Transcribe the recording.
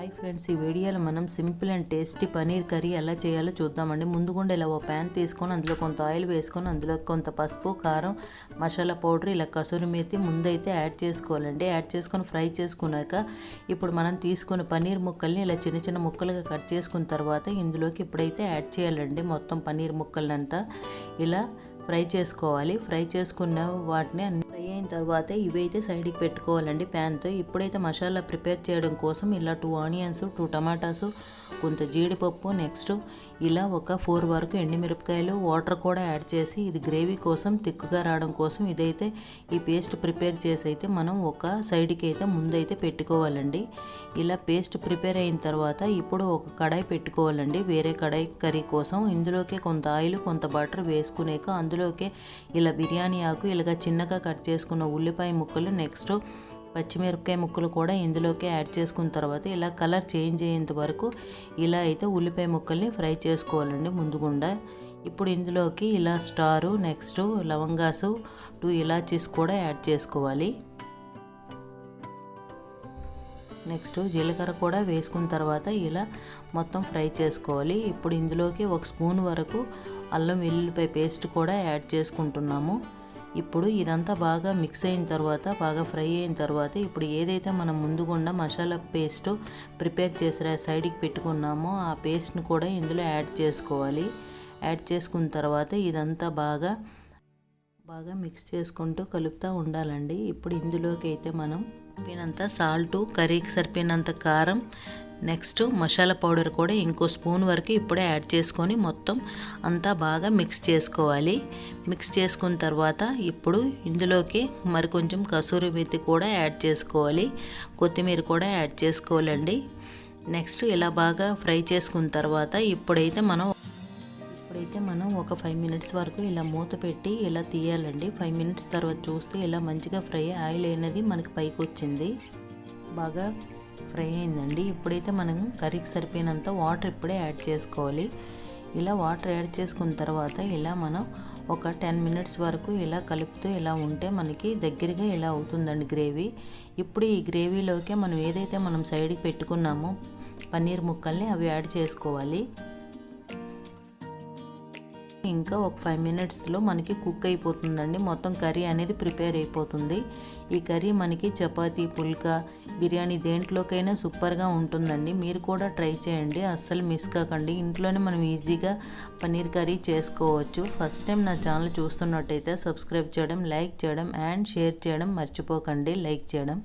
Hi friends ఈ వీడియోలో మనం simple and tasty paneer curry ఎలా చేయాలో చూద్దామండి. ముందుగుండా ఇలా ఓ ప్యాన్ తీసుకొని అందులో కొంత ఆయిల్ వేసుకొని అందులో కొంత పసుపు కారం మసాలా పౌడర్ ఇలా కసూరి మేతి ముందైతే యాడ్ చేసుకోవాలండి. యాడ్ చేసుకొని ఫ్రై చేసుకున్నాక ఇప్పుడు మనం తీసుకున్న పనీర్ ముక్కల్ని ఇలా చిన్న చిన్న ముక్కలుగా కట్ చేసుకున్న తర్వాత ఇందులోకి ఇప్పుడైతే యాడ్ చేయాలండి మొత్తం పనీర్ ముక్కలంతా ఇలా ఫ్రై చేసుకోవాలి. ఫ్రై చేసుకున్న వాటిని అన్ని అయిన తర్వాత ఇవైతే సైడ్కి పెట్టుకోవాలండి ప్యాన్తో. ఇప్పుడైతే మసాలా ప్రిపేర్ చేయడం కోసం ఇలా టూ ఆనియన్స్ టూ టమాటాసు కొంత జీడిపప్పు నెక్స్ట్ ఇలా ఒక ఫోర్ వరకు ఎండుమిరపకాయలు వాటర్ కూడా యాడ్ చేసి ఇది గ్రేవీ కోసం తిక్కుగా రావడం కోసం ఇదైతే ఈ పేస్ట్ ప్రిపేర్ చేసి అయితే మనం ఒక సైడ్కి అయితే ముందైతే పెట్టుకోవాలండి. ఇలా పేస్ట్ ప్రిపేర్ అయిన తర్వాత ఇప్పుడు ఒక కడాయి పెట్టుకోవాలండి. వేరే కడాయి కర్రీ కోసం ఇందులోకి కొంత ఆయిల్ కొంత బటర్ వేసుకునేక అందులోకి ఇలా బిర్యానీ ఆకు ఇలాగ చిన్నగా కట్ చేసుకున్న ఉల్లిపాయ ముక్కలు నెక్స్ట్ పచ్చిమిరపకాయ ముక్కలు కూడా ఇందులోకి యాడ్ చేసుకున్న తర్వాత ఇలా కలర్ చేంజ్ అయ్యేంత వరకు ఇలా అయితే ఉల్లిపాయ ముక్కల్ని ఫ్రై చేసుకోవాలండి ముందుగుండా. ఇప్పుడు ఇందులోకి ఇలా స్టారు నెక్స్ట్ లవంగాసు టూ ఇలాచీస్ కూడా యాడ్ చేసుకోవాలి. నెక్స్ట్ జీలకర్ర కూడా వేసుకున్న తర్వాత ఇలా మొత్తం ఫ్రై చేసుకోవాలి. ఇప్పుడు ఇందులోకి ఒక స్పూన్ వరకు అల్లం వెల్లుల్లిపాయ పేస్ట్ కూడా యాడ్ చేసుకుంటున్నాము. ఇప్పుడు ఇదంతా బాగా మిక్స్ అయిన తర్వాత బాగా ఫ్రై అయిన తర్వాత ఇప్పుడు ఏదైతే మనం ముందుగుండా మసాలా పేస్ట్ ప్రిపేర్ చేసి సైడ్కి పెట్టుకున్నామో ఆ పేస్ట్ని కూడా ఇందులో యాడ్ చేసుకోవాలి. యాడ్ చేసుకున్న తర్వాత ఇదంతా బాగా బాగా మిక్స్ చేసుకుంటూ కలుపుతూ ఉండాలండి. ఇప్పుడు ఇందులోకి అయితే మనం సరిపోయినంత సాల్టు కర్రీకి సరిపోయినంత కారం నెక్స్ట్ మసాలా పౌడర్ కూడా ఇంకో స్పూన్ వరకు ఇప్పుడే యాడ్ చేసుకొని మొత్తం అంతా బాగా మిక్స్ చేసుకోవాలి. మిక్స్ చేసుకున్న తర్వాత ఇప్పుడు ఇందులోకి మరి కొంచెం కసూరి మెత్తి కూడా యాడ్ చేసుకోవాలి. కొత్తిమీర కూడా యాడ్ చేసుకోవాలండి. నెక్స్ట్ ఇలా బాగా ఫ్రై చేసుకున్న తర్వాత ఇప్పుడైతే మనం ఇప్పుడైతే మనం ఒక ఫైవ్ మినిట్స్ వరకు ఇలా మూత పెట్టి ఇలా తీయాలండి. ఫైవ్ మినిట్స్ తర్వాత చూస్తే ఇలా మంచిగా ఫ్రై ఆయిల్ అనేది మనకి పైకి వచ్చింది బాగా ఫ్రై అయిందండి. ఇప్పుడైతే మనం కర్రీకి సరిపోయినంత వాటర్ ఇప్పుడే యాడ్ చేసుకోవాలి. ఇలా వాటర్ యాడ్ చేసుకున్న తర్వాత ఇలా మనం ఒక టెన్ మినిట్స్ వరకు ఇలా కలుపుతూ ఇలా ఉంటే మనకి దగ్గరగా ఇలా అవుతుందండి గ్రేవీ. ఇప్పుడు ఈ గ్రేవీలోకే మనం ఏదైతే మనం సైడ్కి పెట్టుకున్నామో పన్నీర్ ముక్కల్ని అవి యాడ్ చేసుకోవాలి. ఇంకా ఒక ఫైవ్ మినిట్స్లో మనకి కుక్ అయిపోతుందండి. మొత్తం కర్రీ అనేది ప్రిపేర్ అయిపోతుంది. ఈ కర్రీ మనకి చపాతీ పుల్కా బిర్యానీ దేంట్లోకైనా సూపర్గా ఉంటుందండి. మీరు కూడా ట్రై చేయండి. అస్సలు మిస్ కాకండి. ఇంట్లోనే మనం ఈజీగా పన్నీర్ కర్రీ చేసుకోవచ్చు. ఫస్ట్ టైం నా ఛానల్ చూస్తున్నట్టయితే సబ్స్క్రైబ్ చేయడం లైక్ చేయడం అండ్ షేర్ చేయడం మర్చిపోకండి. లైక్ చేయడం.